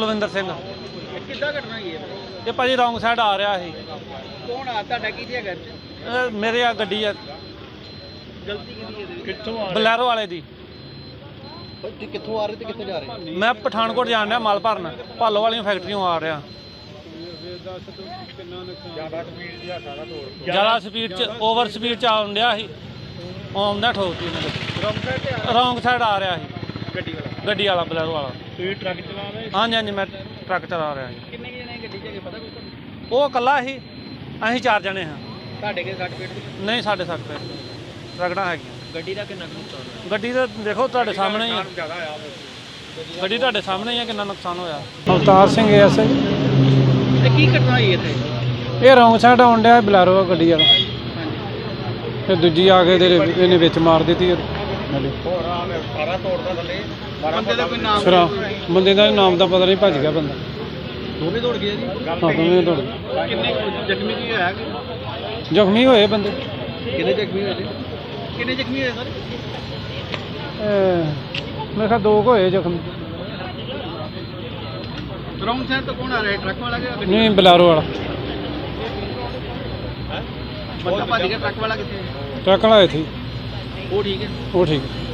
ਕੁਲਵਿੰਦਰ ਸਿੰਘ। ਇਹ ਕਿੱਦਾਂ ਘਟਨਾ ਹੋਈ ਹੈ? ਇਹ ਭਾਜੀ ਰੌਂਗ ਸਾਈਡ ਆ ਰਿਹਾ ਸੀ। ਕੌਣ ਆ? ਤੁਹਾਡਾ ਕੀ ਚ ਇਹ ਮੇਰੇ ਆ ਗੱਡੀ ਆ। ਗਲਤੀ ਕਿਹਦੀ ਹੈ ਕਿੱਥੋਂ ਬਲੈਰੋ ਵਾਲੇ ਦੀ। ਤੁਸੀਂ ਕਿੱਥੋਂ ਆ ਰਹੇ ਤੇ ਕਿੱਥੇ ਜਾ ਰਹੇ? ਮੈਂ ਪਠਾਨਕੋਟ ਜਾਣ ਰਿਹਾ ਮਾਲ ਭਰਨ। ਭਾਲੋ ਵਾਲੀਆਂ ਫੈਕਟਰੀਆਂ ਆ ਰਿਹਾ। ਜ਼ਿਆਦਾ ਸਪੀਡ 'ਚ ਓਵਰ ਸਪੀਡ 'ਚ ਆਉਣ ਡਿਆ ਸੀ। ਆਉਂਦਾ ਤੇ ਆ ਰੌਂਗ ਸਾਈਡ ਆ ਰਿਹਾ ਸੀ। ਗੱਡੀ ਵਾਲਾ? ਗੱਡੀ ਵਾਲਾ ਬਲੈਰੋ ਵਾਲਾ। ਤੁਸੀਂ ਟਰੱਕ ਚਲਾ ਰਹੇ ਹਾਂਜੀ ਹਾਂਜੀ ਮੈਂ ਟਰੱਕ ਚਲਾ ਰਿਹਾ ਸੀ ਕਿੰਨੇ ਜਣੇ ਗੱਡੀ ਚ ਹੈਗੇ ਪਤਾ ਕੁਝ ਉਹ ਇਕੱਲਾ ਸੀ ਅਸੀਂ ਚਾਰ ਜਣੇ ਹਾਂ। ਤੁਹਾਡੇ ਕੇ 60 ਫੀਟ ਨਹੀਂ ਸਾਡੇ ਸੱਤ ਪਏ ਰਗੜਾਂ ਹੈਗੀਆਂ। ਗੱਡੀ ਦਾ ਕਿੰਨਾ ਨੁਕਸਾਨ ਗੱਡੀ ਦਾ ਦੇਖੋ ਤੁਹਾਡੇ ਸਾਹਮਣੇ ਹੀ ਆ। ਜ਼ਿਆਦਾ ਆ ਗੱਡੀ ਤੁਹਾਡੇ ਸਾਹਮਣੇ ਹੀ ਆ ਕਿੰਨਾ ਨੁਕਸਾਨ ਹੋਇਆ? ਅਵਤਾਰ ਸਿੰਘ ਐਸ ਤੇ ਕੀ ਘਟਨਾ ਹੋਈ ਇੱਥੇ? ਇਹ ਰੌਂਗ ਸਾਈਡ ਆਉਣ ਡਿਆ ਬਲੈਰੋ ਗੱਡੀ ਵਾਲਾ। ਤੇ ਦੂਜੀ ਆ ਕੇ ਇਹਦੇ ਇਹਨੇ ਵਿੱਚ ਮਾਰ ਦਿੱਤੀ ਗੱਡੀ ਹੋਰ ਆ ਸਾਰਾ ਤੋੜਦਾ ਥੱਲੇ। ਬੰਦੇ ਦਾ ਕੋਈ ਨਾਮ ਬੰਦੇ ਦਾ ਨਾਮ ਦਾ ਪਤਾ ਨਹੀਂ ਭੱਜ ਗਿਆ ਬੰਦਾ। ਦੋਵੇਂ ਦੌੜ ਗਏ ਜੀ? ਹਾਂ ਦੋਵੇਂ ਦੌੜ ਗਏ। ਕਿੰਨੇ ਕੁ ਜ਼ਖਮੀ ਕੀ ਹੋਇਆ ਕਿ ਜ਼ਖਮੀ ਹੋਏ ਬੰਦੇ। ਕਿੰਨੇ ਜ਼ਖਮੀ ਹੋਏ ਕਿੰਨੇ ਜ਼ਖਮੀ ਹੋਏ ਸਰ? ਇਹ ਮੇਰੇ ਖਿਆਲ ਦੋ ਕੁ ਹੋਏ ਜ਼ਖਮੀ। ਰੌਂਗ ਸਾਈਡ ਤੋਂ ਕੌਣ ਆ ਰਿਹਾ? ਟਰੱਕ ਵਾਲਾ ਕਿ ਨਹੀਂ ਬਲੈਰੋ ਵਾਲਾ। ਬੰਦਾ ਭੱਜ ਗਿਆ ਟਰੱਕ ਵਾਲਾ ਕਿੱਥੇ? ਹੈ? ਟਰੱਕ ਵਾਲਾ ਇੱਥੇ ਹੀ। ਉਹ ਠੀਕ ਹੈ ਉਹ ਠੀਕ ਹੈ।